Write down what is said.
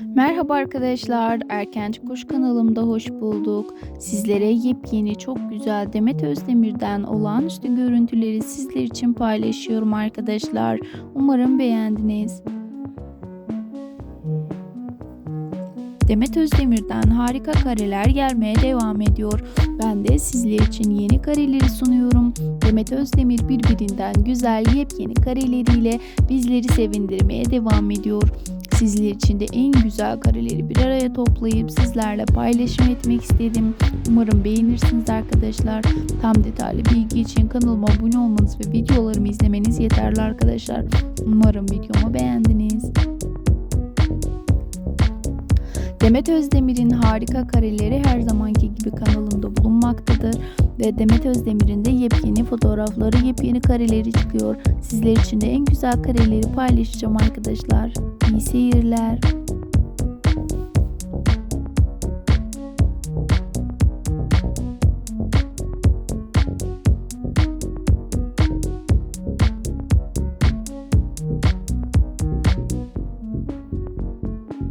Merhaba arkadaşlar, Erkenci Kuş kanalımda hoş bulduk. Sizlere yepyeni çok güzel Demet Özdemir'den olağanüstü görüntüleri sizler için paylaşıyorum arkadaşlar. Umarım beğendiniz. Demet Özdemir'den harika kareler gelmeye devam ediyor. Ben de sizler için yeni kareleri sunuyorum. Demet Özdemir birbirinden güzel yepyeni kareleriyle bizleri sevindirmeye devam ediyor. Sizler için de en güzel kareleri bir araya toplayıp sizlerle paylaşım etmek istedim. Umarım beğenirsiniz arkadaşlar. Tam detaylı bilgi için kanalıma abone olmanız ve videolarımı izlemeniz yeterli arkadaşlar. Umarım videomu beğendiniz. Demet Özdemir'in harika kareleri her zamanki gibi kanalımda bulunmaktadır ve Demet Özdemir'in de yepyeni fotoğrafları, yepyeni kareleri çıkıyor. Sizler için de en güzel kareleri paylaşacağım arkadaşlar. İyi seyirler.